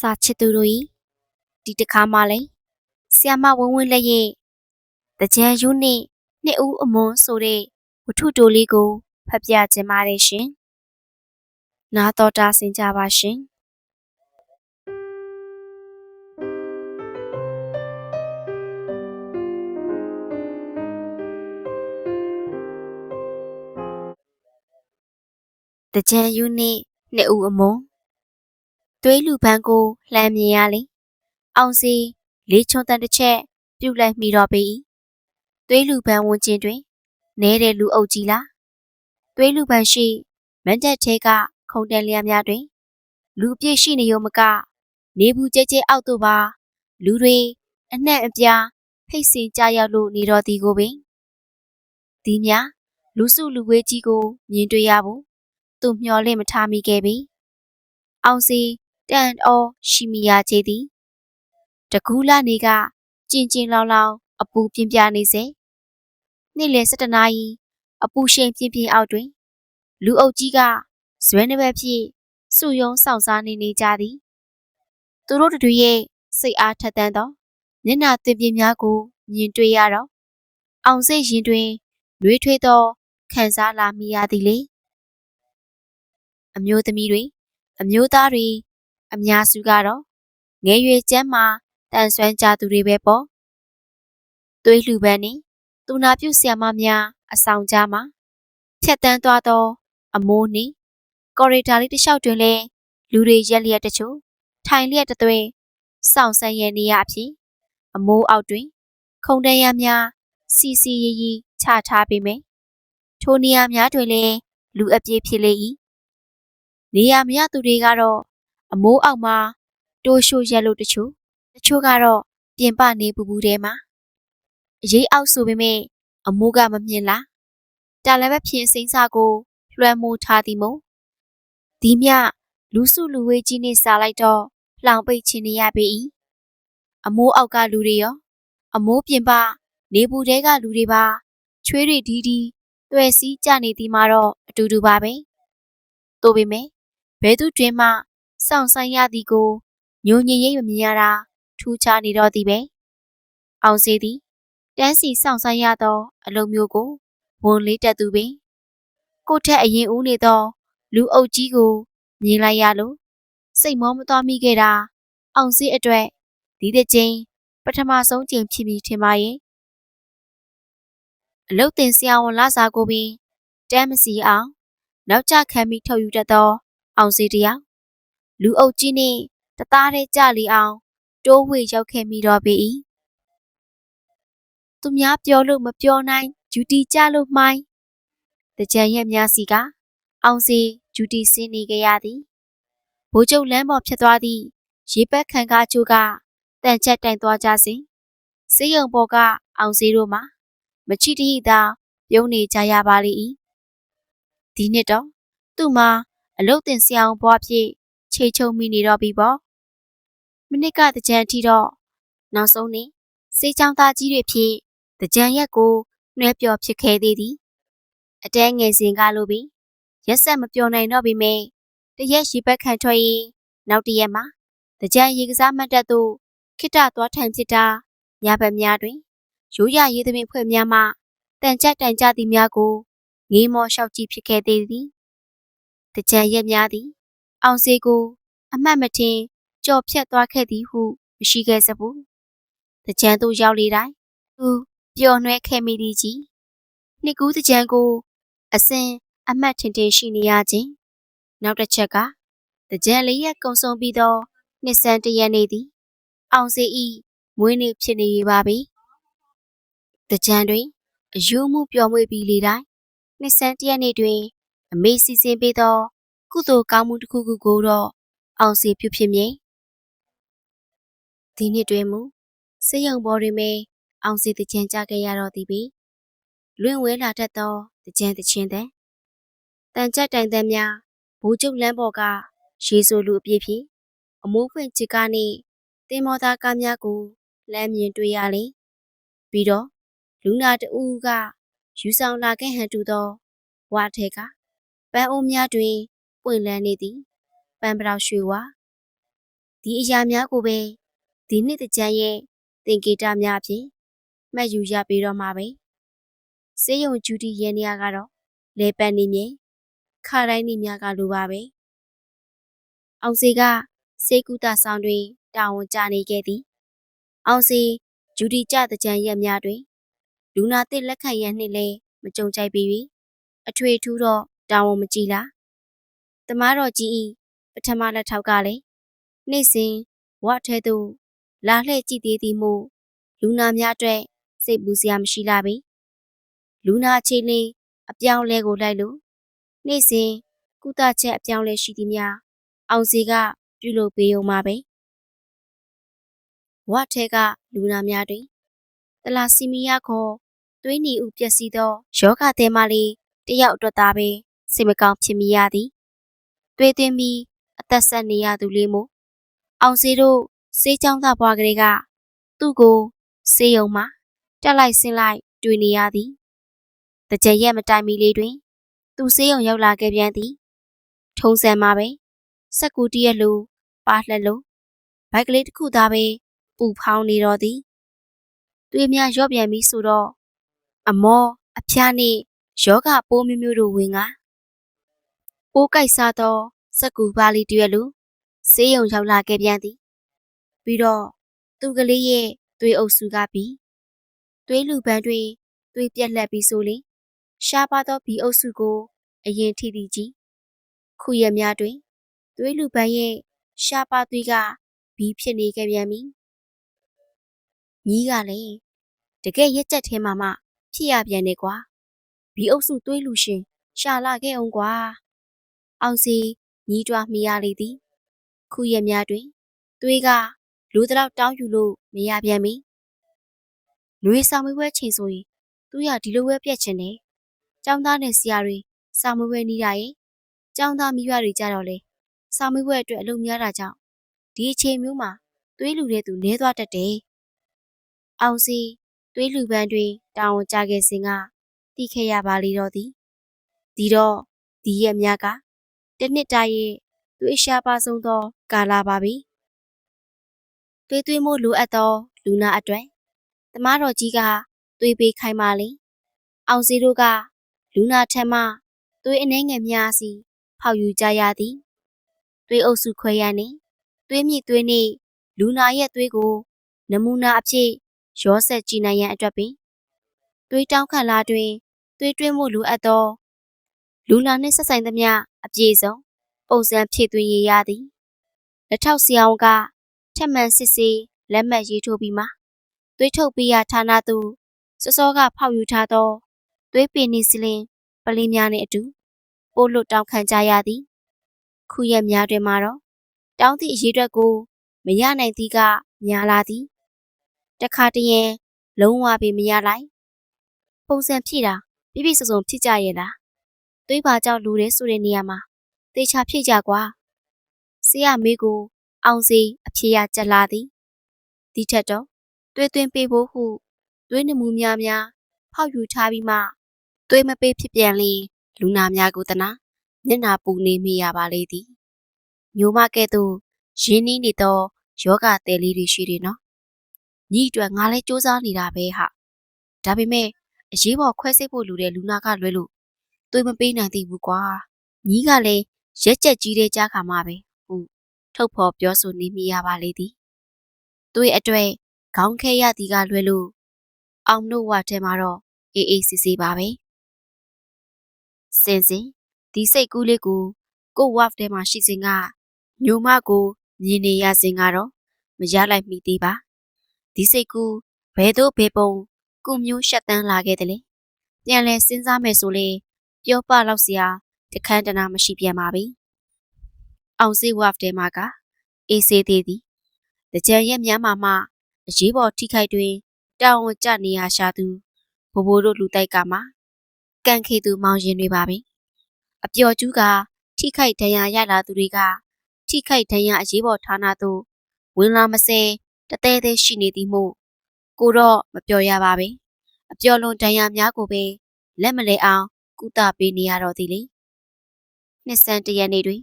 စာချစ်သူတို့ဤဒီတစ်ခါမှလည်းဆီယမဝင်းဝင်းလက်ရဲ့တကြံယူနှင့်နှစ်ဦးအမွန်ဆိုတဲ့ဝတ္ထုတိုလေးကိုဖတ်ပြခြင်းပါတယ်ရှင်။နာတော်တာဆင်ကြပါရှင်။တကြံယူနှင့်နှစ်ဦးအမွန် သွေးလူပန်းကိုလှမ်းမြင်ရလေအောင်စီလေးချွန်တန်တစ်ချက်ပြုတ်လိုက်မိတော့ပေ၏သွေးလူပန်းဝင်ချင်းတွင်နဲတဲ့လူအုပ်ကြီးလားသွေးလူပန်းရှိမန်တက်ထဲကခုံတန်လျာများတွင် လူအပြည့်ရှိနေရုံမကနေဘူးကျဲကျဲအောက်တို့ပါ လူတွေအနှံ့အပြားဖိတ်စင်ကြရောက်လို့နေတော်သည်ကိုပင်ဒီများလူစုလူဝေးကြီးကို မြင်တွေ့ရဖို့သူမျှော်လင့်မထားမိခဲ့ပြီ။အောင်စီ တန်အောရှိမိရချေသည်။တကူးလာနေကကျင်ကျင်လောင်လောင်အပူပြင်းပြနေစေ။နေ့လယ်၁၇နာရီအပူရှိန်ပြင်းပြင်းအောက်တွင် လူအုပ်ကြီးကဇွဲနှဘက်ဖြင့်စုယုံဆောင်စားနေနေကြသည်။သူတို့တို့ရဲ့စိတ်အားထက်သန်သောမျက်နှာသင်ပြင်းများကိုမြင်တွေ့ရတော့အောင်စိတ်ရင်တွင်နှွေးထွေးသောခံစားလာမိရသည်လေ။အမျိုးသမီးတွေအမျိုးသားတွေ အများစုကတော့ငယ်ရွယ်ကျမ်းမာတန်ဆွမ်းကြသူတွေပဲပေါ့သွေးလှူပန်းနေသူနာပြုဆရာမများအဆောင်ကြမှာဖြတ်တန်းသွားသော အမိုးနှင့်ကော်ရီတာလေးတစ်လျှောက်တွင်လည်းလူတွေရက်လျက်တချို့ထိုင်လျက်တသွဲစောင့်ဆန်းရနေရအဖြစ်အမိုးအောက်တွင် ခုံတန်းရများစီစီရီရီချထားပေမယ်ထိုနေရာများတွင်လည်းလူအပြည့်ဖြစ်လေ၏နေရမရသူတွေကတော့ အမိုးအောက်မှာတိုးရှိုးရက်လို့တချို့တချို့ကတော့ပြင်ပနေပူပူထဲမှာအရေးအောက်ဆိုပေမဲ့အမိုးကမမြင်လားတာလည်းပဲဖြင်းစိမ့်စာကို လွှမ်းမိုးထားသည်မို့ဒီမြလူစုလူဝေးကြီးနဲ့စားလိုက်တော့လောင်ပိတ်ချင်နေရပေ၏အမိုးအောက်ကလူတွေရော အမိုးပြင်ပနေပူတဲကလူတွေပါချွေးတွေဒီဒီတွေ့စည်းကြနေသည်မှာတော့အတူတူပါပဲတို့ပေမဲ့ဘဲသူတွင်မှ စောင့်ဆိုင်ရသည်ကိုညိုညင်ရိပ်မမြင်ရတာထူးခြားနေတော့သည်ပဲအောင်စေသည်တန်းစီစောင့်ဆိုင်ရသော အလုံးမျိုးကိုဝန်လေးတက်သူပင်ကိုထက်အရင်ဦးနေသော လူအုပ်ကြီးကိုမြင်လိုက်ရလို့စိတ်မောမသွားမိခဲ့တာအောင်စေအတွက်ဒီတစ်ချိန်ပထမဆုံးချိန်ဖြစ်ပြီးထင်ပါရဲ့အလုတ်တင်ဆရာဝန်လာစာကိုပင်တမ်းမစီအောင် နောက်ကျခံပြီးထုတ်ယူတတ်သောအောင်စီတယောက် လူအုပ်ကြီးနှင့်တသားတည်းကြလီအောင် တိုးဝှေ့ရောက်ခဲ့မိတော့ပေ၏သူများပြောလို့မပြောနိုင်ဂျူတီကြလို့မှိုင်းတကြံရက်များစီက အောင်စီဂျူတီဆင်းနေကြရသည်ဘိုးကျုပ်လမ်းပေါ်ဖြစ်သွားသည့်ရေပက်ခံကားချို့ကတန်ချက်တိုင်သွားကြစဉ်စေးရုံပေါ်ကအောင်စီတို့မှာမချီတဟိသာပြုံးနေကြရပါလိမ့်၏ဒီနှစ်တော့သူ့မှာအလုတ်တင်ဆရာအောင်ဘွားဖြစ် ခြေချုံမိနေတော့ပြီပေါ့မနစ်ကတကြံထီတော့နောက်ဆုံးနေစေးချောင်းသားကြီးတွေဖြစ်တကြံရက်ကိုနှဲပြော်ဖြစ်ခဲ့သေးသည်အတဲငယ်စဉ်ကလိုပြီးရက်ဆက်မပြောနိုင်တော့ပြီမေတရက်ရှိပက်ခံထွက်ရင်နောက်တရက်မှာတကြံရေကစားမှတ်တတ်သို့ခိတသွားထိုင်ဖြစ်တာညဘက်များတွင်ရိုးရရေးသမီးဖွဲ့များမှတန်ကြတိုင်ကြသည်များကိုငေးမောလျှောက်ကြည့်ဖြစ်ခဲ့သေးသည်တကြံရက်များသည် အောင်စေကို အမှတ်မထင်ကြော်ဖြတ်သွားခဲ့သည်ဟုမရှိခဲ့စဘူးတကြံသို့ရောက်လေတိုင်းသူပျော်နှွဲခဲ့မိသည်ကြီးနှစ်ကူးတကြံကို အစင်အမှတ်ထင်ထင်ရှိနေရခြင်းနောက်တစ်ချက်ကတကြံလေးရက်ကုံဆုံးပြီးသောနှစ်ဆန်းတရက်နေသည်အောင်စေဤမွေးနေ့ဖြစ်နေပါပြီတကြံတွင်အယုံမှုပျော်မွေ့ပြီးလေတိုင်းနှစ်ဆန်းတရက်နေ့တွင် အမေစီစဉ်ပေးသော ကုသိုလ်ကောင်းမှုတစ်ခုခုကိုတော့အောင်စီပြုဖြစ်မြေဒီနှစ်တွင်မူစေယုံဘော်တွင်ပဲအောင်စီတကြံကြခဲ့ရတော့သည်ပေလွင်ဝဲလာတတ်သောတကြံတချင်းတဲ့တန်ကြက်တိုင်တဲ့များဘိုးကျုပ်လမ်းပေါ်ကရေဆိုလူအပြည့်ဖြင့်အမိုးဖွင့်ချစ်ကားနှင့်တင်မောသားကားများကိုလမ်းမြင်တွေ့ရလေပြီးတော့လူနာတဦးကယူဆောင်လာခဲ့ဟန်တူသောဝါထဲကပန်းအိုးများတွင် ပွင့်လန်းနေသည်ပန်းပတောက်ရွှေဝါဒီအရာများကိုပဲဒီနှစ်တကြံရဲ့သင်္ကေတများဖြင့်မှတ်ယူရပြီးတော့မှာပဲစေယုံဂျူတီရဲ့နေရာကတော့လေပန်နေမြဲခါတိုင်းနေများကလိုပါပဲအောင်စီကစေကူတာဆောင်တွင်တာဝန်ကျနေခဲ့သည်အောင်စီဂျူတီကြတကြံရက်များတွင်လူနာတစ်လက်ခံရန်နှင့်လည်းမကြုံကြိုက်ပြီးပြီအထွေထူးတော့တာဝန်မကြည့်လား တမားတော်ကြီးဤပထမလက်ထောက်ကလည်းနေ့စဉ်ဝတ်ထဲသို့လာလှည့်ကြည့်သေးသည်မို့လူနာများအတွက်စိတ်ပူစရာမရှိလာပြီလူနာအခြေအနေအပြောင်းလဲကိုလိုက်လို့နေ့စဉ်ကုသချက်အပြောင်းလဲရှိသည်များအောင်စီကပြုလုပ်ပေးုံမှာပဲဝတ်ထဲကလူနာများတွင်တလာစီမီယာခေါ်သွေးနီဥပျက်စီးသောယောဂသည်မလေးတယောက်အတွက်သာပဲစိတ်မကောင်းဖြစ်မိရသည် သွေးသွင်းပြီးအသက်ဆက်နေရသူလေးမို့အောင်စီတို့စေးချောင်းသားဘွားကလေးကသူ့ကိုစေးယုံမှာတက်လိုက်ဆင်းလိုက်တွေ့နေရသည်တကြရက်မတိုင်မီလေးတွင် သူစေးယုံရောက်လာခဲ့ပြန်သည်ထုံးစံမှာပဲစက်ကူတရက်လိုပါလှက်လိုဘိုက်ကလေးတစ်ခုသားပဲပူဖောင်းနေတော့သည်တွေးများရော့ပြန်ပြီးဆိုတော့အမောအဖျားနှင့်ယောဂပိုးမျိုးမျိုးတို့ဝင်က ပိုးကြိုက်စားသောစက်ကူပါလီတရွက်လိုဆေးရုံရောက်လာခဲ့ပြန်သည် ပြီးတော့သူကလေးရဲ့သွေးအုပ်စုကပြီးသွေးလူပန်းတွေသွေးပြက်လက်ပြီးဆိုလင်ရှားပါသောဘီအုပ်စုကို အရင်ထိသည်ကြီးခုရက်များတွင်သွေးလူပန်းရဲ့ရှားပါသွေးကဘီဖြစ်နေခဲ့ပြန်ပြီညီးကလည်းတကယ်ရက်ကြက်ထဲမှာမှဖြစ်ရပြန်နေကွာဘီအုပ်စုသွေးလူရှင်ရှာလာခဲ့အောင်ကွာ အောင်စီညီးတွားမိရလေသည် ခုရက်များတွင်သွေးကလူတလောက်တောင်းယူလို့မရပြန်မီ။နှွေဆောင်မွေးပွဲချိန်ဆိုရင်သူရဒီလိုပဲပြက်ချင်တယ်။ចောင်းသားနဲ့ဆရာတွေဆောင်မွေးပွဲနီးရရဲ့။ចောင်းသားမိဘတွေကြတော့လေဆောင်မွေးပွဲအတွက်အလုပ်များတာကြောင့်ဒီအချိန်မျိုးမှာသွေးလူတဲ့သူနဲသွားတတ်တယ်။အောင်စီသွေးလူပန်းတွေတာဝန်ကြခဲ့စဉ်ကတိခဲ့ရပါလေတော့သည်။ဒီတော့ဒီရက်များက တနှစ်တာရဲ့သွေးရှားပါဆုံးသော ကာလာပါပြီ။သွေးသွေးမို့လိုအပ်သောလူနာအတွက်တမားတော်ကြီးကသွေးပေးခိုင်းပါလေ။အောင်စီတို့ကလူနာထက်မှသွေးအနှဲငယ်များစီဖောက်ယူကြရသည်။သွေးအုပ်စုခွဲရနေသွေးမြင့်သွေးနေလူနာရဲ့သွေးကို နမူနာအဖြစ်ရောဆက်ကြည့်နိုင်ရန်အတွက်ပင်သွေးတောင်းခံလာတွင်သွေးတွင်းမှုလိုအပ်သောလူနာနှင့်ဆက်ဆိုင်သမျှ အပြည့်စုံပုံစံဖြည့်သွင်းရရသည်လက်ထောက်စီအောင်ကထက်မှန်စစ်စေးလက်မှတ်ရေးထိုးပြီးမှသွေးထုတ်ပေးရဌာနသို့စောစောကဖောက်ယူထားသောသွေးပင်နီစလင်ပလင်းများနှင့်အတူပို့လွတ်တောင်းခံကြရသည် ခုရက်များတွင်မှာတော့တောင်းသည့်အရေးအတွက်ကိုမရနိုင်သည့်ကများလာသည်တခါတရံလုံးဝပင်မရလိုက်ပုံစံဖြည့်တာပြပြစုံစုံဖြစ်ကြရဲ့လား သွေးပါကြောင့်လူတယ်ဆိုတဲ့နေရာမှာသေချာဖြည့်ကြကွာဆရာမေးကို အောင်စီအဖြေရကြလာသည်ဒီထက်တော့သွေးသွင်းပေးဖို့ဟုသွေးနမူများများဖောက်ယူထားပြီးမှသွေးမပေးဖြစ်ပြန်လေလူနာများကိုတနာမျက်နာပူနေမိရပါလေသည်ညိုမကဲ့သို့ရင်းနှီးနေသောယောဂတဲလေးတွေရှိတယ်နော်ညီအတွက်ငါလည်းစူးစမ်းနေတာပဲဟာဒါပေမဲ့အရေးပေါ်ခွဲစိတ်ဖို့လူတဲ့လူနာကလွဲလို့ သွေးမပေးနိုင်သေးဘူးကွာညီကလည်းရက်ကြက်ကြီးတဲ့ကြားခါမှပဲဟုထုတ်ဖော်ပြောဆိုနေမိရပါလေသည်သွေးအတွေ့ခေါင်းခဲရသည်ကလွဲလို့အောင်တို့ဝထဲမှာတော့အေးအေးဆေးဆေးပါပဲစင်စင်ဒီစိတ်ကူးလေးကိုကိုဝတ်ထဲမှာရှိစဉ်ကညိုမကိုမြင်နေရစဉ်ကတော့မရလိုက်မိသေးပါဒီစိတ်ကူးဘယ်သို့ဘယ်ပုံကုမျိုးရှက်တန်းလာခဲ့တယ်လေပြန်လဲစဉ်းစားမယ်ဆိုလေ ပြောပလောက်စရာတခန်းတနာမရှိပြန်ပါပြီအောင်စေးဝတ်ထဲမှာကအေးဆေးသေးသည်တကြံရက်များမှာမှအရေးပေါ်ထိခိုက်တွင်တောင်ဝကျနေရရှာသူဘိုးဘိုးတို့လူတိုက်ကမှကန်ခေသူမောင်ရင်တွေပါပဲအပျော်ကျူးကထိခိုက်ဒဏ်ရာရလာသူတွေကထိခိုက်ဒဏ်ရာအရေးပေါ်ဌာနသို့ဝင်လာမစဲတသေးသေးရှိနေသည်မို့ကိုတော့မပျော်ရပါပဲအပျော်လွန်ဒဏ်ရာများကိုပဲလက်မလဲအောင် ကုသပေးနေရတော့သည်လေနှစ်ဆန်းတရက်နေ့တွင်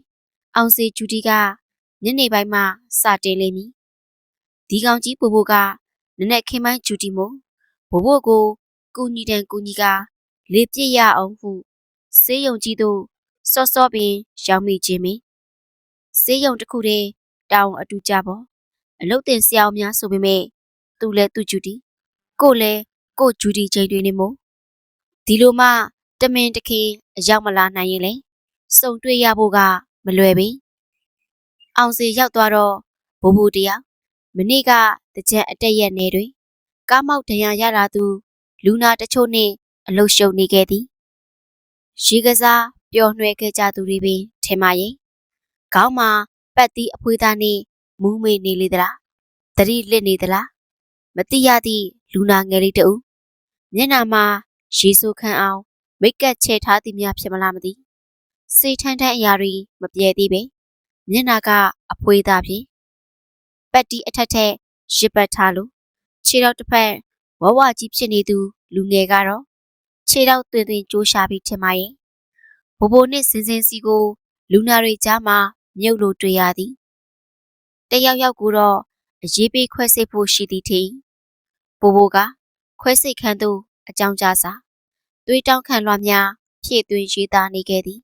အောင်စီဂျူတီကညနေပိုင်းမှစတင်လိမ့်မည်ဒီကောင်ကြီးပို့ဖို့ကနနက်ခင်းပိုင်းဂျူတီမို့ဘို့ဘို့ကိုကူညီတန်ကူညီကလေပြစ်ရအောင်ဟုစေးရုံကြီးတို့စောစောပင်ရောက်မိခြင်းပင်စေးရုံတစ်ခုတည်းတောင်းအတူကြပေါ့အလုတ်တင်ဆရာအောင်များဆိုပေမဲ့သူလည်းသူဂျူတီကိုလည်းကိုဂျူတီချိန်တွေနေမို့ဒီလိုမှ တမင်တခင်အရောက်မလာနိုင်ရင်လေစုံတွေ့ရဖို့ကမလွယ်ပင်အောင်စီရောက်သွားတော့ဘိုးဘိုတယောက်မနေ့ကတကြံအတက်ရက်နေတွင်ကားမောက်ဒဏ်ရာရလာသူလူနာတချို့နှင့်အလုရှုံနေခဲ့သည်ရေကစားပျော်နှွဲခဲ့ကြသူတွေပင်ထင်ပါရဲ့ခေါင်းမှာပတ်သီးအဖွေးသားနှင့်မူးမေနေလေသလားတတိလစ်နေသလားမတိရသည့်လူနာငယ်လေးတဦးမျက်နှာမှာရေဆိုးခန့်အောင် မိတ်ကပ်ချဲထားသည်များဖြစ်မလားမသိစေထန်းထန်းအရာတွေမပြေသေးပဲမျက်နှာကအဖွေးသားဖြင့်ပတ်တီအထက်ထက်ရစ်ပတ်ထားလို့ခြေတော့တစ်ဖက်ဝဝကြီးဖြစ်နေသူလူငယ်ကတော့ခြေတော့တွင်တွင်ကြိုးရှာပြီးထင်ပါရဲ့ဘိုးဘိုနဲ့စင်စင်စီကို လူနာတွေကြားမှာမြုပ်လို့တွေ့ရသည်တယောက်ယောက်ကိုတော့အရေးပေးခွဲစိတ်ဖို့ရှိသည်ထင်ဘိုးဘိုကခွဲစိတ်ခန်းသို့အကြောင်းကြားစာ သွေးတောင်းခံလွှာများဖြည့်သွင်းရေးသားနေခဲ့သည်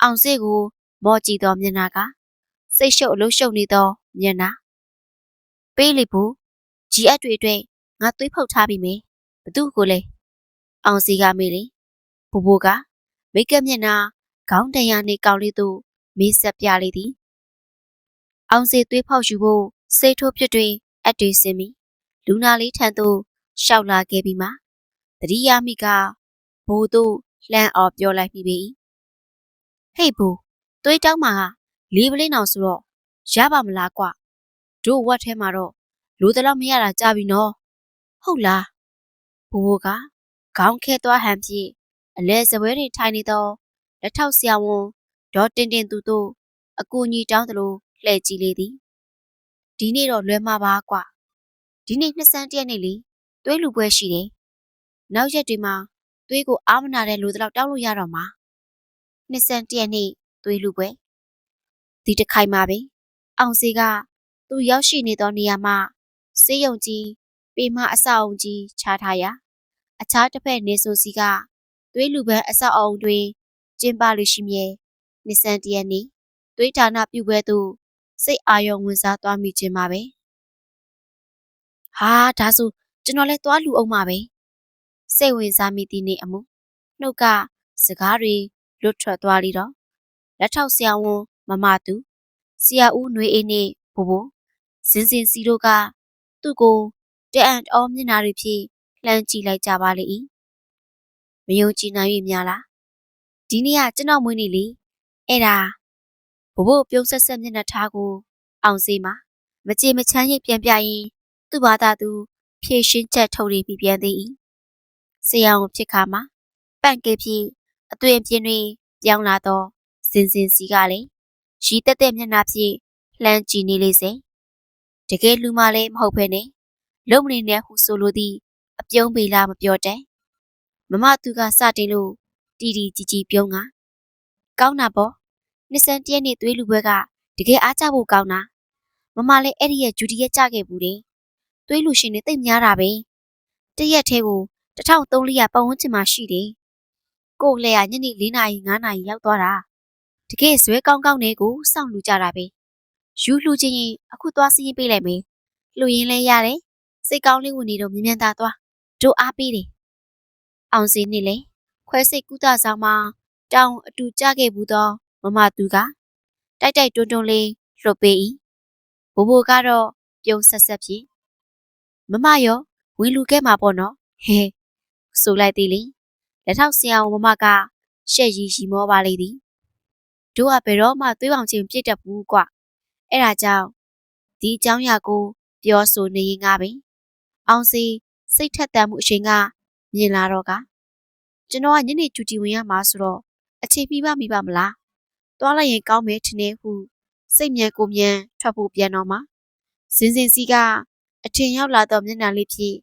အောင်စစ်ကိုမော့ကြည့်သောမျက်နှာကစိတ်ရှုပ်အလို့ရှုပ်နေသောမျက်နှာပေးလိဘူးကြီးအပ်တွေအတွက်ငါသွေးဖုတ်ထားပြီမေဘသူ့ကိုလဲအောင်စီကမေးလေဘိုးဘိုကမိတ်ကပ်မျက်နှာခေါင်းတန်ရနှင့်ကောင်းလေးသို့မေးဆက်ပြလေသည်အောင်စီသွေးဖောက်ယူဖို့စိတ်ထိုးပြစ်တွင်အပ်တွေစင်မိလူနာလေးထံသို့ရှောက်လာခဲ့ပြီးမှတတိယမိက ဘိုးတို့လှမ်းအော်ပြောလိုက်မိပေ၏ဟေ့ဘိုးသွေးတောင်းမှာလေးပလင်းအောင်ဆိုတော့ရပါမလားကွတို့ဝက်ထဲမှာတော့လိုတလောက်မရတာကြပြီနော်ဟုတ်လားဘိုးဘိုကခေါင်းခဲသွားဟန်ဖြင့်အလဲစပွဲတွေထိုင်နေသောလက်ထောက်ဆရာဝန်ဒေါ်တင်တင်သူတို့အကူညီတောင်းသလိုလှည့်ကြည့်လေသည်ဒီနေ့တော့လွယ်မှာပါကွဒီနေ့နှစ်ဆန်းတရက်နေ့လေသွေးလူပွဲရှိတယ်နောက်ရက်တွေမှာ သွေးကိုအားမနာတဲ့လူတလောက်တောက်လို့ရတော့မှာနှစ်ဆန်းတရက်နေ့သွေးလူပွဲဒီတစ်ခိုင်မှာပဲအောင်စီကသူရောက်ရှိနေသောနေရာမှာစေးရုံကြီးပေမအဆောက်အုံကြီးချထားရာအခြားတစ်ဖက်နေဆိုစီကသွေးလူပန်းအဆောက်အုံတွင်ကျင်းပလို့ရှိမြဲနှစ်ဆန်းတရက်နေ့သွေးဌာနပြုပွဲသို့စိတ်အာရုံဝင်စားသွားမိခြင်းပါပဲဟာဒါဆိုကျွန်တော်လည်းသွားလူအောင်မှာပဲ စိတ်ဝင်စားမိသည့်နေ့အမှုနှုတ်ကစကားတွေလွတ်ထွက်သွားလိတော့လက်ထောက်ဆရာဝန်မမသူဆရာဦးຫນွေအေးနှင့်ဘိုးဘိုဇင်စင်စီတို့ကသူ့ကိုတအံ့အောမျက်နှာတွေဖြင့်လှမ်းကြည့်လိုက်ကြပါလေ၏မယုံကြည်နိုင်၍များလားဒီနေ့ကကျွန်တော်မွေးနေ့လေအဲ့ဒါဘိုးဘိုပြုံးဆက်ဆက်မျက်နှာထားကို အောင်စေးမှာမကြေမချမ်းရိပ်ပြန်ပြရင်သူ့ဘာသာသူဖြည့်ရှင်းချက်ထုတ်ရပြီးပြန်သေး၏ ဆရာဝန်ဖြစ်ခါမှာပန့်ကေဖြစ်အသွင်ပြင်းတွင်ပြောင်းလာသောစင်စင်စီကလည်းရီတက်တဲ့မျက်နှာဖြင့်လှမ်းကြည့်နေလေစေတကယ်လူမလည်းမဟုတ်ဖ ೇನೆ လုံမနေနဲ့ဟုဆိုလိုသည် အပြုံးပေလားမပြောတဲ့မမသူကစတင်လို့တီတီကြီးကြီးပြုံးကကောင်းတာပေါ့နှစ်ဆန်းတရက်နေ့သွေးလူပွဲကတကယ်အားကြဖို့ကောင်းတာမမလည်းအဲ့ဒီရဲ့ဂျူဒီရဲ့ကြခဲ့ဘူးတယ်သွေးလူရှင်တွေတိတ်များတာပဲတရက်သေးကို 1300ပတ်ဝန်းကျင်မှာရှိတယ်ကိုလည်းညနေ4နာရီ5နာရီရောက်သွားတာတကယ်ဇွဲကောင်းကောင်းနဲ့ကိုစောင့်လူကြတာပဲယူလှူချင်းရင်အခုသွားစီးရင်ပေးလိုက်မယ်လှူရင်လည်းရတယ်စိတ်ကောင်းလေးဝင်နေတော့မြ мян သာသွားတို့အားပေးတယ်အောင်စင်းနေလေခွဲစိတ်ကုသဆောင်မှာတောင်အတူကြခဲ့ဘူးသောမမသူကတိုက်တိုက်တွန်းတွန်းလေးလှုပ်ပေး၏ဘိုးဘိုကတော့ပြုံးဆက်ဆက်ဖြင့်မမရောဝင်လူခဲ့မှာပေါ့နော်ဟဲ ဆိုလိုက်သေးလေလက်ထောက်ဆရာဝန်မမကရှက်ရီရီမောပါလေသည်တို့ကဘယ်တော့မှသွေးပေါင်ချင်းပြစ်တတ်ဘူးကွအဲ့ဒါကြောင့်ဒီအကြောင်းအရာကို ပြောဆိုနေရင်ကပင်အောင်စီစိတ်ထက်သန်မှုအချိန်ကမြင်လာတော့ကကျွန်တော်ကညနေကျူတီဝင်ရမှာဆိုတော့အချိန်ပြီးပါမိပါမလားသွားလိုက်ရင်ကောင်းမယ်ထင်နေဟုစိတ်မြန်ကိုမြန်ထွက်ဖို့ပြန်တော့မှစင်စင်စီကအထင်ရောက်လာတော့မျက်နှာလေးဖြင့်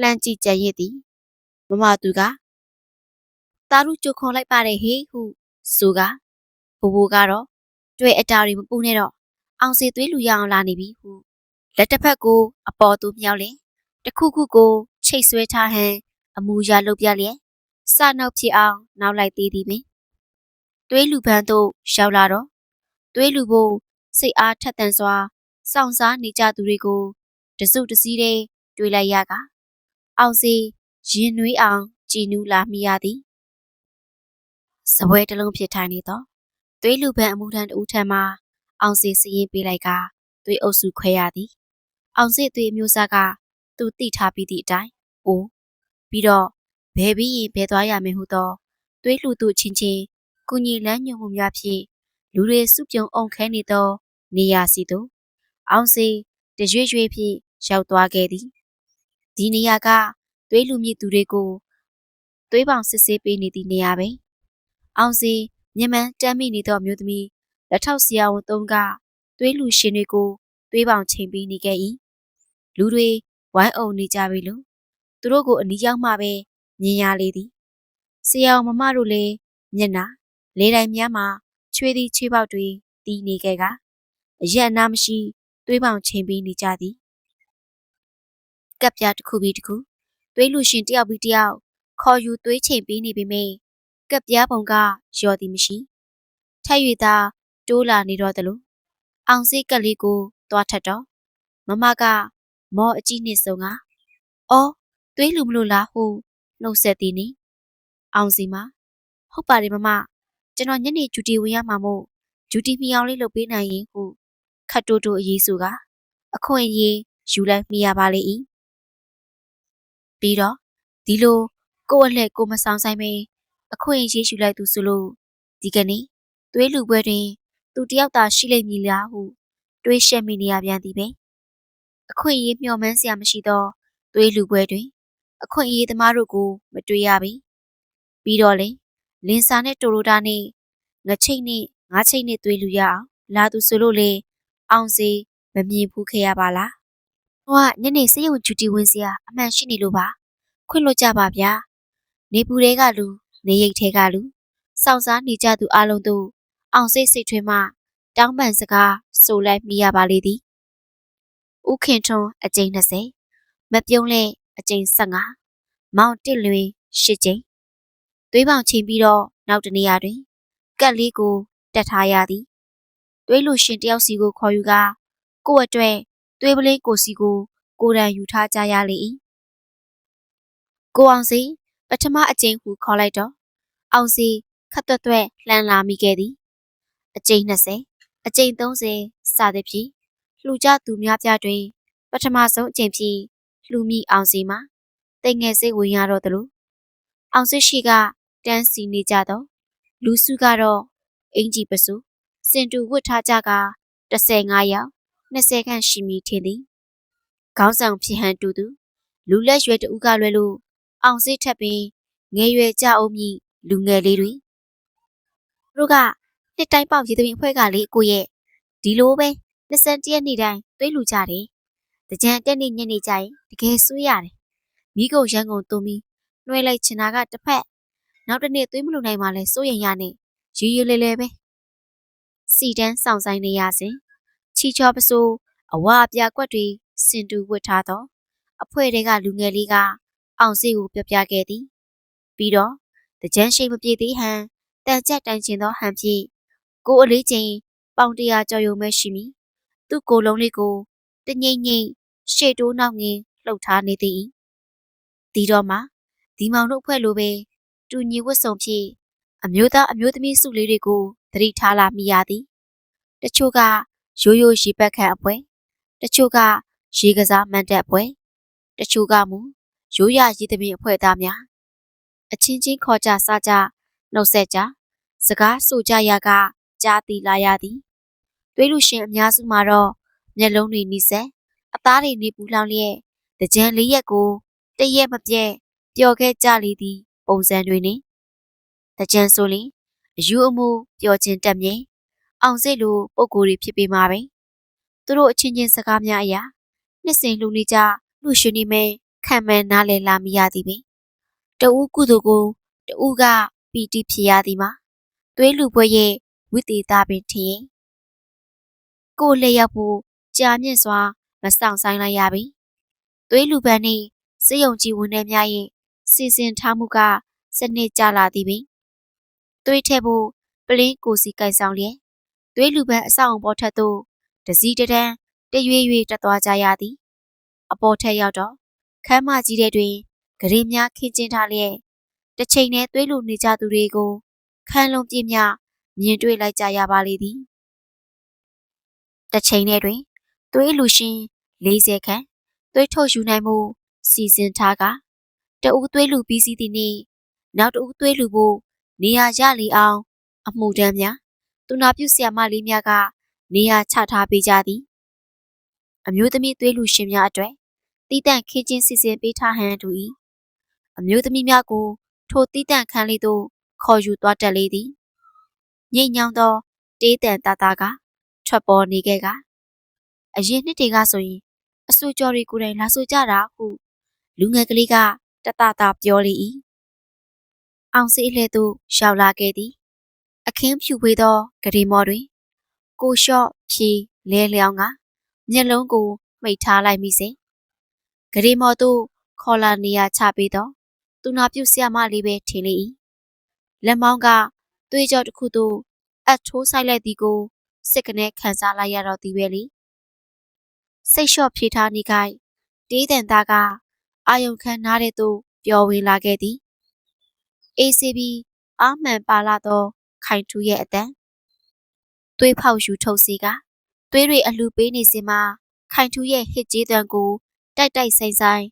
လှမ်းကြည့်ကြံရစ်သည် မမသူကတာရုကြုတ်ခေါ်လိုက်ပါတယ်ဟေးဟုဆိုကဘိုးဘိုးကတော့တွေ့အတားတွေမပူနဲ့တော့အောင်စီသွေးလူရအောင်လာနေပြီဟုလက်တစ်ဖက်ကိုအပေါ်သို့မြောက်လျင်တစ်ခုခုကိုချိတ်ဆွဲထားဟန်အမူအရာလုပ်ပြလျက်စနောက်ဖြစ်အောင်နောက်လိုက်သေးသည်ပင်သွေးလူပန်းသို့ရောက်လာတော့သွေးလူဖို့စိတ်အားထက်သန်စွာစောင့်စားနေကြသူတွေကိုတစုတစည်းတည်းတွေ့လိုက်ရကအောင်စီ ရင်နွေးအောင်ကြည်နူးလာမိရသည်စပွဲတစ်လုံးဖြစ်ထိုင်နေတော့သွေးလူပန်းအမှုထမ်းတဦးထံမှအောင်စီစရင်ပေးလိုက်ကသွေးအုပ်စုခွဲရသည်အောင်စစ်သွေးအမျိုးသားကသူတိထားပြီးသည့်အတိုင်းအိုးပြီးတော့ဘယ်ပြီးရင်ဘယ်သွားရမယ်ဟုသောသွေးလှူသူချင်းချင်းကုညီလန်းညွန်မှုများဖြင့်လူတွေစုပြုံအောင်ခဲနေသော နေရာစီသို့အောင်စီတရွေ့ရွေ့ဖြင့်ရောက်သွားခဲ့သည်ဒီနေရာက သွေးလူမြစ်သူတွေကိုသွေးပေါင်စစ်ဆေးပေးနေသည့်နေရာပဲအောင်စီမြမန်းတမ်းမိနေသောမျိုးသမီးလက်ထောက်ဆရာဝန်သုံးကသွေးလူရှင်တွေကိုသွေးပေါင်ချိန်ပေးနေခဲ့၏လူတွေဝိုင်းအုံနေကြပြီလို့သူတို့ကိုအနီးရောက်မှပဲမြင်ရလေသည်ဆရာမမတို့လည်းမျက်နာလေတိုင်များမှာချွေးသည်ချွေးပေါက်တွေတီးနေခဲ့ကအရက်နာမရှိသွေးပေါင်ချိန်ပေးနေကြသည်ကပ်ပြားတစ်ခုပြီးတစ်ခု သွေးလူရှင်တယောက်ပြီးတယောက်ခေါ်ယူသွေးချိန်ပေးနေပေမဲ့ကပ်ပြားပုံကလျော်သည်မရှိထက်၍သာတိုးလာနေတော့သလိုအောင်စိတ်ကလေးကိုသွားထက်တော့မမကမောအကြီးနှစ်ဆုံးကအော်သွေးလူမလို့လားဟုနှုတ်ဆက်သည်နိအောင်စီမဟုတ်ပါတယ်မမကျွန်တော်ညနေဂျူတီဝင်ရမှာမို့ဂျူတီမီအောင်လေးလုပ်ပေးနိုင်ရင်ဟုခတ်တိုးတိုးအရေးဆိုက အခွင့်အရေးယူလိုက်မိရပါလေ၏ ပြီးတော့ဒီလိုကိုယ့်အလှည့်ကိုမဆောင်ဆိုင်မင်းအခွင့်အရေးယူလိုက်သူဆိုလို့ဒီကနေ့သွေးလူပွဲတွင် သူတယောက်သာရှိလိမ့်မည်လားဟုတွေးရှက်မိနေရပြန်သည်ပဲအခွင့်အရေးမျှော်မှန်းစရာမရှိသောသွေးလူပွဲတွင် အခွင့်အရေးသမားတို့ကိုမတွေ့ရပြီပြီးတော့လေလင်စာနဲ့တိုရိုတာနဲ့ငချိတ်နဲ့ငါးချိတ်နဲ့သွေးလူရအောင်လာသူဆိုလို့လေအောင်စီမမြင်ဘူးခဲ့ရပါလား ဟိုကညနေစေးရုံဂျူတီဝင်စရာအမှန်ရှိနေလို့ပါခွင့်လွှတ်ကြပါဗျာနေပူတွေကလူနေရိတ်ထဲကလူစောင့်စားနေကြသူအလုံးတို့အောင်စိတ်စိတ်ထွင်းမှတောင်းပန်စကားဆိုလိုက်မိရပါလေသည်ဥခင်ထွန်းအကြိမ်20မပြုံးလဲအကြိမ်15မောင်တစ်လွင်10ကြိမ်သွေးပေါင်ချိန်ပြီးတော့နောက်တနေရာတွင်ကက်လေးကိုတက်ထားရသည်သွေးလူရှင်တယောက်စီကိုခေါ်ယူကကို့အတွက် သွေးပလေးကိုစီကိုကိုရန်ယူထားကြရလေ၏ကိုအောင်စီပထမအကြိမ်ဟုခေါ်လိုက်တော့အောင်စီခတ်သွက်သွက်လှမ်းလာမိခဲ့သည်အကြိမ်20အကြိမ်30စသည်ဖြင့်လှူကြသူများပြတွင် ပထမဆုံးအကြိမ်ဖြင့်လှူမိအောင်စီမှာတိတ်ငယ်စိတ်ဝင်ရတော့သလိုအောင်စစ်ရှိကတန်းစီနေကြတော့လူစုကတော့အင်ကြီးပစုစင်တူဝတ်ထားကြက15ယောက် 20ခန့်ရှိမိထင်သည်ခေါင်းဆောင်ဖြစ်ဟန်တူသူလူလက်ရွယ်တူကလွယ်လို့အောင်စစ်ထက်ပင်ငယ်ရွယ်ကြအောင်မြည်လူငယ်လေးတွေတို့ကနှစ်တိုင်းပေါက်ရည်သမီးအဖွဲ့ကလေကိုရဲ့ဒီလိုပဲ20ရက်နေ့တိုင်းတွေးလူကြတယ်တကြံတက်နေညနေကြရင်တကယ်ဆိုးရတယ်မိကုံရန်ကုန်သွုံပြီးနှွှဲလိုက်ချင်တာကတစ်ဖက်နောက်တစ်နေ့သွေးမလုံနိုင်မှလဲစိုးရင်ရနေရီရီလဲလဲပဲစီတန်းဆောင်ဆိုင်နေရစဉ် ချီချောပစိုးအဝအပြကွက်တွေစင်တူဝတ်ထားသောအဖွဲ့တွေကလူငယ်လေးကအောင်စီကိုပြပြခဲ့သည် ပြီးတော့တကြမ်းရှိမပြေသေးဟန်တန်ကြက်တန်ချင်သောဟန်ဖြင့်ကိုအလေးချင်းပေါင်တရာကြော်ယုံမဲ့ရှိမီသူ့ကိုယ်လုံးလေးကိုတငိမ့်ငိမ့်ရှေ့တိုးနောက်ငင်းလှုပ်ထားနေသည်ဒီတော့မှဒီမောင်တို့ဖွဲ့လိုပဲတူညီဝတ်စုံဖြင့်အမျိုးသားအမျိုးသမီးစုလေးတွေကိုသတိထားလာမိရသည် တချို့က ရိုးရိုးရေပက်ခန့်အပွဲတချို့ကရေကစားမန်တက်ပွဲတချို့ကမူရိုးရရည်သမီးအဖွဲ့သားများအချင်းချင်းခေါ်ကြစားကြနှုတ်ဆက်ကြစကားဆိုကြရကကြားသိလာရသည်တွေးလူရှင်အများစုမှာတော့မျက်လုံးတွေနီးစက်အသားတွေနေပူလောင်လျက်တကြံလေးရက်ကိုတရက်မပြတ်ပျော်ခဲ့ကြလေသည် ပုံစံတွေနဲ့တကြံဆိုရင်အယူအမှုပျော်ခြင်းတက်မြဲ အောင်စိတ်လိုပုံကိုယ်တွေဖြစ်ပေမှာပဲသူတို့အချင်းချင်းစကားများအရာနှစ်စဉ်လူနေကြလူရှင်နေမဲခံမှန်းနားလည်လာမိရသည်ပင်တဦးကုသိုလ်ကိုတဦးကပီတိဖြစ်ရသည်မှာသွေးလူပွဲရဲ့ဝိသေသပင်ထင်ကိုယ်လျက်ရောက်ဖို့ကြာမြင့်စွာမဆောင်ဆိုင်လိုက်ရပြီ။သွေးလူပန်းနှင့်စေယုံကြည်ဝင်တဲ့များရဲ့စီစဉ်ထားမှုကစနစ်ကြလာသည်ပင်သွေးထည့်ဖို့ပလင်းကိုစီကိုက်ဆောင်လျက် သွေးလူပန်းအဆောင်ပေါ်ထက်သို့တစည်းတတန်းတရွေ့ရွေ့တက်သွားကြရသည် အပေါ်ထက်ရောက်တော့ခမ်းမကြီးတဲ့တွင်ဂရေများခင်းကျင်းထားလျက်တစ်ချိန်နဲ့သွေးလူနေကြသူတွေကိုခန်းလုံးပြင်းမြမြင်တွေ့လိုက်ကြရပါလေသည်တစ်ချိန်နဲ့တွင်သွေးလူရှင်40ခန့်သွေးထုတ်ယူနိုင်မှုစီစဉ်ထားကတဦးသွေးလူပြီးစီးသည်နှင့်နောက်တဦးသွေးလူဖို့နေရာရလီအောင် အမှုတမ်းများ သူနာပြုဆရာမလေးများကနေရာချထားပေးကြသည်အမျိုးသမီးသွေးလူရှင်များအတွက်တီးတန့်ခင်းချင်းစီစဉ်ပေးထားဟန်တူ၏အမျိုးသမီးများကို ထိုတီးတန့်ခန်းလေးသို့ခေါ်ယူသွားတက်လေသည်ငိတ်ညောင်းသော တေးတန်တာတာကထွက်ပေါ်နေခဲ့ကအရင်နှစ်တွေကဆိုရင်အဆူကျော်တွေကိုယ်တိုင်လာဆိုကြတာဟုလူငယ်ကလေးကတတတာပြောလေ၏အောင်စီအလှဲ့သို့ရောက်လာခဲ့သည် အခင်းဖြူဝေးသောဂရီမော်တွင် ကိုလျှော့ဖြီလဲလျောင်းကမျက်လုံးကိုမှိတ်ထားလိုက်မိစဉ်ဂရီမော်သို့ခေါ်လာနေရချပေးသောသူနာပြုဆရာမလေးပဲထင်လေ၏လက်မောင်းကသွေးကြောတစ်ခုသို့အပ်ထိုးဆိုင်လိုက်သည်ကိုစစ်ကနေခံစားလိုက်ရတော့သည်ပဲလေစိတ်လျှော့ဖြေထားနေခိုင်တေးတန်သားကအာယုံခန်းနားတဲ့သို့ပျော်ဝင်လာခဲ့သည်အေးစီဘီအာမှန်ပါလာသော ခိုင်ထူရဲ့အတန်သွေးဖောက်ယူထုတ်စီကသွေးတွေအလှပေးနေစဉ်မှာခိုင်ထူရဲ့ဟစ်ကြေးတန်ကိုတိုက်တိုက်ဆိုင်ဆိုင်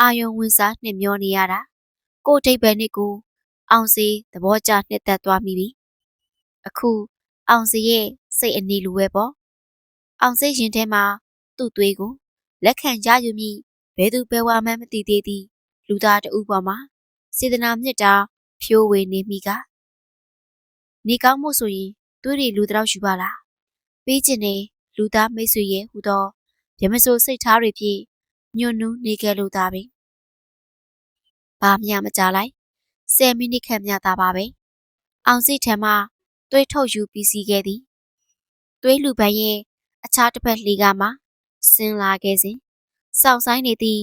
အာယုံဝင်စားနှင်မျောနေရတာကိုဒိတ်ပဲနစ်ကိုအောင်စီသဘောကျနှစ်သက်သွားမိပြီအခုအောင်စီရဲ့စိတ်အနေလိုပဲပေါ့အောင်စိတ်ရင်ထဲမှာသူ့သွေးကိုလက်ခံရယူမိဘဲသူဘဲဝါမှန်းမသိသေးသည့်လူသားတဦးပေါ်မှာစေတနာမြတ်တာဖြိုးဝေနေမိက နေကောင်းမှုဆိုရင်သွေးတွေလူတယောက်ယူပါလားပေးခြင်းနဲ့လူသားမိတ်ဆွေရဲ့ဟူသောရမစိုးစိတ်ထားတွေဖြင့်ညွန့်နူးနေခဲ့လို့သာပင်ဘာမှမကြလိုက်10မိနစ်ခန့်မြတာပါပဲအောင်စိတ်ထံမှသွေးထုတ်ယူပြီးစီးခဲ့သည်သွေးလူပန်းရဲ့အခြားတစ်ဖက်လှေကမှဆင်းလာခဲ့စဉ်စောင့်ဆိုင်နေသည့်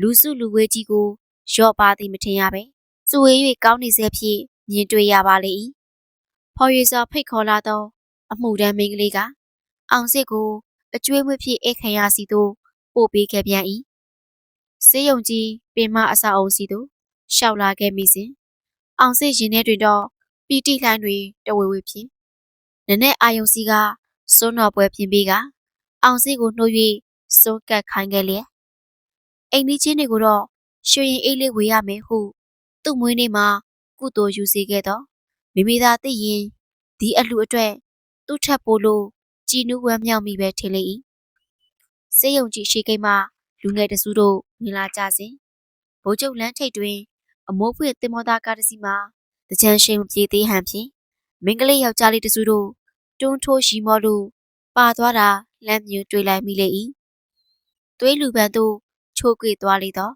လူစုလူဝေးကြီးကိုရော့ပါသည်မထင်ရပဲစူဝေး၍ကောင်းနေစေဖြင့်မြင်တွေ့ရပါလေ၏ ဖော်ရွေစွာဖိတ်ခေါ်လာသော အမှုတန်းမိန်းကလေးကအောင်စစ်ကိုအကျွေးမွေးဖြစ်အိတ်ခံရစီသို့ပို့ပေးခဲ့ပြန်၏စေယုံကြီးပင်မအစာအုံစီသို့ရှောက်လာခဲ့မိစဉ်အောင်စစ်ရင်ထဲတွင်တော့ပီတိလှိုင်းတွေတဝေဝေဖြင့်နနဲ့အာယုံစီကစွန်းတော်ပွဲပြင်ပေးကအောင်စစ်ကိုနှိုး၍စွန်းကတ်ခိုင်းခဲ့လျက်အိမ်ကြီးချင်းတွေကိုတော့ရွှေရင်အေးလေးဝေရမယ်ဟု သူ့မွေးနေ့မှာကုသိုလ်ယူစေခဲ့တော့ မိမိသာသိရင်ဒီအလှအတွက်သူ့ထက်ပိုလို့ကြည်နူးဝမ်းမြောက်မိပဲထင်လေ၏စေယုံကြည်ရှိကိမလူငယ်တစုတို့ဝင်လာကြစဉ်ဘိုးကျုပ်လမ်းထိပ်တွင် အမိုးဖွင့်တင်မောသားကားတစ်စီးမှာတကြံရှိန်ပြေးသေးဟန်ဖြင့်မင်းကလေးယောက်ျားလေးတစုတို့တွန်းထိုးရှိမောလို့ပါသွားတာလမ်းမြူတွေ့လိုက်မိလေ၏သွေးလူပန်းတို့ချိုးကွေသွားလေတော့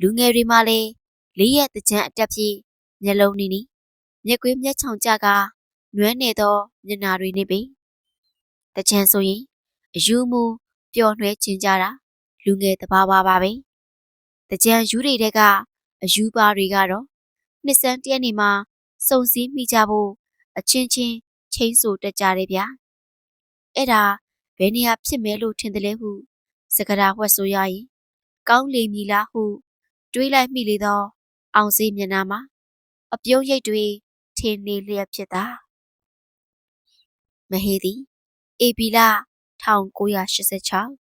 လူငယ်တွေမှလည်းလေးရက်တကြံအတက်ဖြင့်မျက်လုံးနီနီ မျက်ကွေးမျက်ချောင်ကြကနွမ်းနေသောမျက်နာတွေနေပြီတကြံဆိုရင်အယူမူပျော်နှွဲခြင်းကြတာလူငယ်တဘာဝပါပဲတကြံယူတွေတဲကအယူပါတွေကတော့နှစ်စန်းတရက်နေမှာစုံစည်းမိကြဖို့အချင်းချင်းချင်းဆိုတက်ကြတယ်ဗျာအဲ့ဒါဘယ်နေရာဖြစ်မဲလို့ထင်တယ်လဲဟုစကရာဝှက်ဆိုရရင်ကောင်းလေမည်လားဟု တွေးလိုက်မိလေသောအောင်စေးမျက်နှာမှာအပြုံးရိပ်တွေ ထင်နေလျက်ဖြစ်တာမဟေသည်ဧပြီလ1986